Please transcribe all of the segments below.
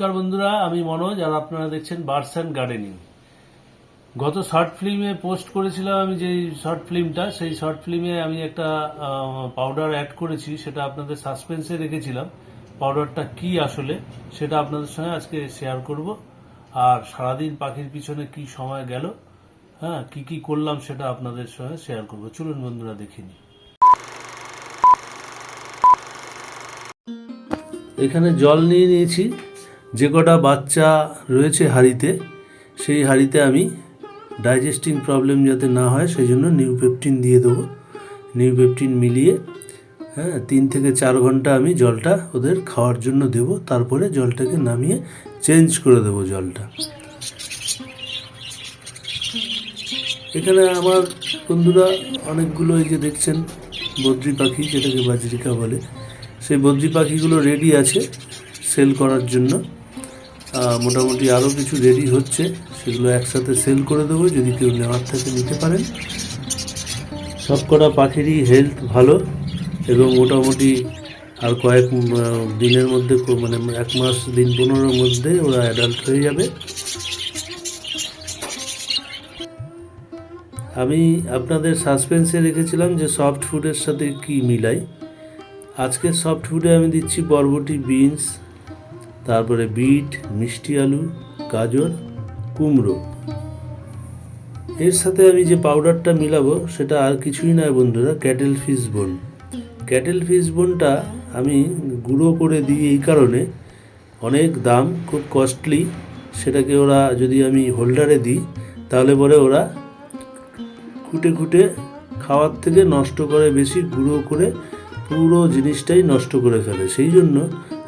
নমস্কার বন্ধুরা, আমি মনোজ আর আপনারা দেখছেন বার্ডস অ্যান্ড গার্ডেনিং। গত শর্ট ফিল্মে পোস্ট করেছিলাম আমি যে শর্ট ফিল্মটা, সেই শর্ট ফিল্মে আমি একটা পাউডার অ্যাড করেছি, সেটা আপনাদের সাসপেন্সে রেখেছিলাম। পাউডারটা কি আসলে, সেটা আপনাদের সঙ্গে আজকে শেয়ার করব। আর সারাদিন পাখির পিছনে কি সময় গেল হ্যাঁ কি কি করলাম সেটা আপনাদের সঙ্গে শেয়ার করব। চলুন বন্ধুরা দেখিনি এখানে জল নিয়ে নিয়েছি। যে কটা বাচ্চা রয়েছে হাঁড়িতে, সেই হাঁড়িতে আমি ডাইজেস্টিং প্রবলেম যাতে না হয়, সেই জন্য নিউপেপটিন দিয়ে দেবো। নিউপেপটিন মিলিয়ে হ্যাঁ তিন থেকে চার ঘণ্টা আমি জলটা ওদের খাওয়ার জন্য দেব। তারপরে জলটাকে নামিয়ে চেঞ্জ করে দেবো জলটা। এখানে আমার বন্ধুরা অনেকগুলো এই যে দেখছেন বদ্রি পাখি, যেটাকে বাজরিকা বলে। সেই বদ্রি পাখিগুলো রেডি আছে সেল করার জন্য। মোটামুটি আরও কিছু রেডি হচ্ছে, সেগুলো একসাথে সেল করে দেবো, যদি কেউ নেওয়ার থাকে নিতে পারেন। সব কটা পাখিরই হেলথ ভালো, এবং মোটামুটি আর কয়েক দিনের মধ্যে মানে এক মাস, দিন পনেরোর মধ্যে ওরা অ্যাডাল্ট হয়ে যাবে। আমি আপনাদের সাসপেন্সে রেখেছিলাম যে সফট ফুডের সাথে কি মিলাই। আজকে সফট ফুডে আমি দিচ্ছি বরবটি বিনস তারপরে বিট, মিষ্টি আলু, গাজর, কুমড়ো। এর সাথে আমি যে পাউডারটা মিলাবো, সেটা আর কিছুই নয় বন্ধুরা cuttlefish bone cuttlefish বোনটা আমি গুঁড়ো করে দিই এই কারণে, অনেক দাম, খুব কস্টলি সেটাকে ওরা যদি আমি হোল্ডারে দিই, তাহলে পরে ওরা খুঁটে খুঁটে খাওয়ার থেকে নষ্ট করে, বেশি গুঁড়ো করে পুরো জিনিসটাই নষ্ট করে ফেলে। সেই জন্য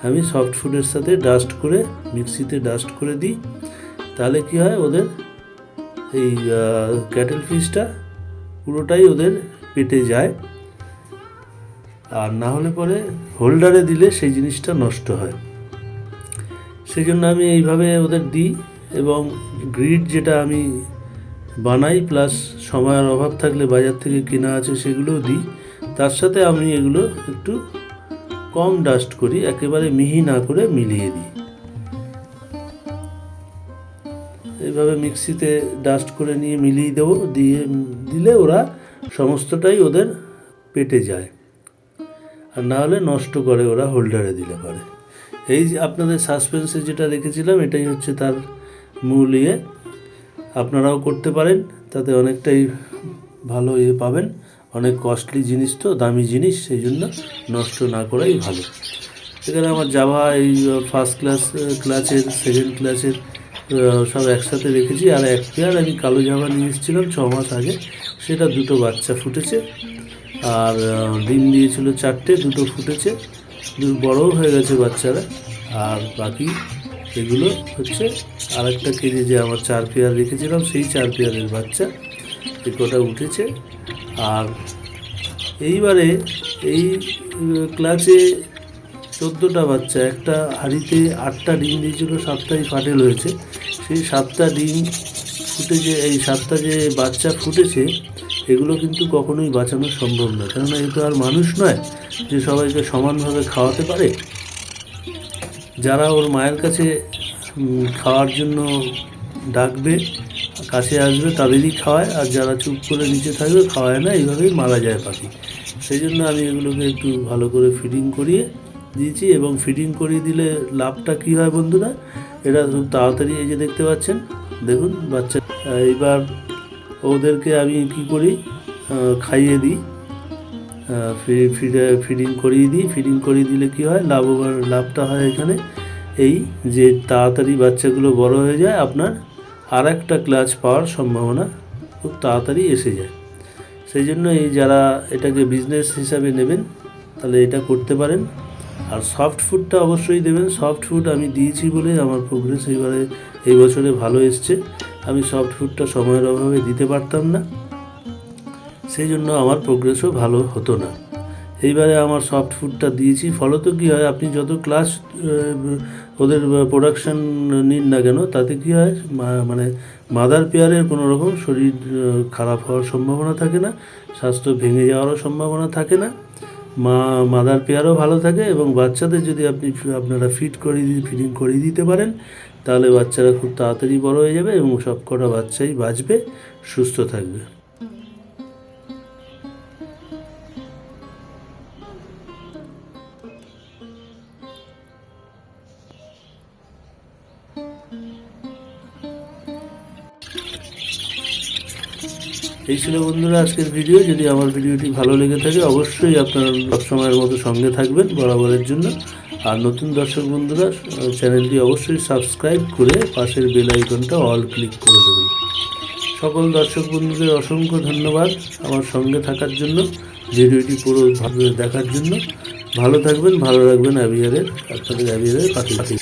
আমি সফট ফুডের সাথে ডাস্ট করে মিক্সিতে ডাস্ট করে দিই। তাহলে কি হয় ওদের এই ক্যাটেল ফিশটা পুরোটাই ওদের পেটে যায়। আর না হলে পরে হোল্ডারে দিলে সেই জিনিসটা নষ্ট হয়। সেই জন্য আমি এইভাবে ওদের দিই এবং গ্রিড যেটা আমি বানাই প্লাস সময়ের অভাব থাকলে বাজার থেকে কেনা আছে সেগুলোও দিই। তার সাথে আমি এগুলো একটু কম ডাস্ট করি, একেবারে মিহি না করে মিলিয়ে দিই। এইভাবে মিক্সিতে ডাস্ট করে নিয়ে মিলিয়ে দেবো, দিয়ে দিলে ওরা সমস্তটাই ওদের পেটে যায়। আর না হলে নষ্ট করে, ওরা হোল্ডারে দিলে পারে। এই যে আপনাদের সাসপেন্সে যেটা রেখেছিলাম এটাই হচ্ছে তার মূল ইয়ে। আপনারাও করতে পারেন, তাতে অনেকটাই ভালো ইয়ে পাবেন। অনেক কস্টলি জিনিস তো, দামি জিনিস সেই জন্য নষ্ট না করাই ভালো। এখানে আমার জাভা এই ফার্স্ট ক্লাস ক্লাসের সেকেন্ড ক্লাসের সব একসাথে রেখেছি। আর এক পেয়ার আমি কালো জামা নিয়ে এসেছিলাম ছ মাস আগে। সেটা দুটো বাচ্চা ফুটেছে। আর ডিম দিয়েছিল চারটে, দুটো ফুটেছে। বড়ও হয়ে গেছে বাচ্চারা। আর বাকি এগুলো হচ্ছে আরেকটা কেজি যে আমার চার পেয়ার রেখেছিলাম, সেই চার পেয়ারের বাচ্চা। এ উঠেছে। আর এইবারে এই ক্লাসে চোদ্দোটা বাচ্চা, একটা হাঁড়িতে আটটা ডিম দিয়েছিল সাতটাই ফাটেল হয়েছে সেই সাতটা ডিম ফুটে যে এই সাতটা যে বাচ্চা ফুটেছে, এগুলো কিন্তু কখনোই বাঁচানো সম্ভব নয়। কেননা এ তো আর মানুষ নয় যে সবাইকে সমানভাবে খাওয়াতে পারে। যারা ওর মায়ের কাছে খাওয়ার জন্য ডাকবে কাছে আসবে, তাদেরই খাওয়ায়, আর যারা চুপ করে নিচে থাকবে, খাওয়ায় না, এইভাবেই মারা যায় পাখি। সেই জন্য আমি এগুলোকে একটু ভালো করে ফিডিং করিয়ে দিয়েছি, এবং ফিডিং করিয়ে দিলে লাভটা কী হয় বন্ধুরা? এটা খুব তাড়াতাড়ি এই যে দেখতে পাচ্ছেন, দেখুন বাচ্চা, এইবার ওদেরকে আমি কি করি? খাইয়ে দিই। ফিডে ফিডিং করিয়ে দিই। ফিডিং করিয়ে দিলে কি হয়? লাভবান, লাভটা হয় এখানে। এই যে তাড়াতাড়ি বাচ্চাগুলো বড় হয়ে যায়, আপনার আর একটা ক্লাচ পাওয়ার সম্ভাবনা খুব তাড়াতাড়ি এসে যায়। সেই জন্য এই যারা এটাকে বিজনেস হিসাবে নেবেন, তাহলে এটা করতে পারেন। আর সফট ফুডটা অবশ্যই দেবেন। সফট ফুড আমি দিয়েছি বলে আমার প্রোগ্রেস এইবারে এই বছরে ভালো এসছে। আমি সফট ফুডটা সময়ের অভাবে দিতে পারতাম না। সেই জন্য আমার প্রোগ্রেসও ভালো হতো না। এইবারে আমার সফট ফুডটা দিয়েছি। ফলত কী হয়, আপনি যত ক্লাস ওদের প্রোডাকশান নিন না কেন, তাতে কী হয় মানে মাদার পেয়ারের কোনো রকম শরীর খারাপ হওয়ার সম্ভাবনা থাকে না, স্বাস্থ্য ভেঙে যাওয়ারও সম্ভাবনা থাকে না, মা মাদার পেয়ারও ভালো থাকে এবং বাচ্চাদের যদি আপনি আপনারা ফিট করে দিয়ে ফিডিং করিয়ে দিতে পারেন, তাহলে বাচ্চারা খুব তাড়াতাড়ি বড় হয়ে যাবে এবং সব কটা বাচ্চাই বাঁচবে, সুস্থ থাকবে। এই ছিল বন্ধুরা আজকের ভিডিও। যদি আমার ভিডিওটি ভালো লেগে থাকে, অবশ্যই আপনারা সবসময়ের মতো সঙ্গে থাকবেন বরাবরের জন্য। আর নতুন দর্শক বন্ধুরা, চ্যানেলটি অবশ্যই সাবস্ক্রাইব করে পাশের বেল আইকনটা অল ক্লিক করে দেবেন। সকল দর্শক বন্ধুদের অসংখ্য ধন্যবাদ আমার সঙ্গে থাকার জন্য, ভিডিওটি পুরো দেখার জন্য। ভালো থাকবেন, ভালো রাখবেন অ্যাভিয়ারের আপনাদের অ্যাভিয়ারের পাশে।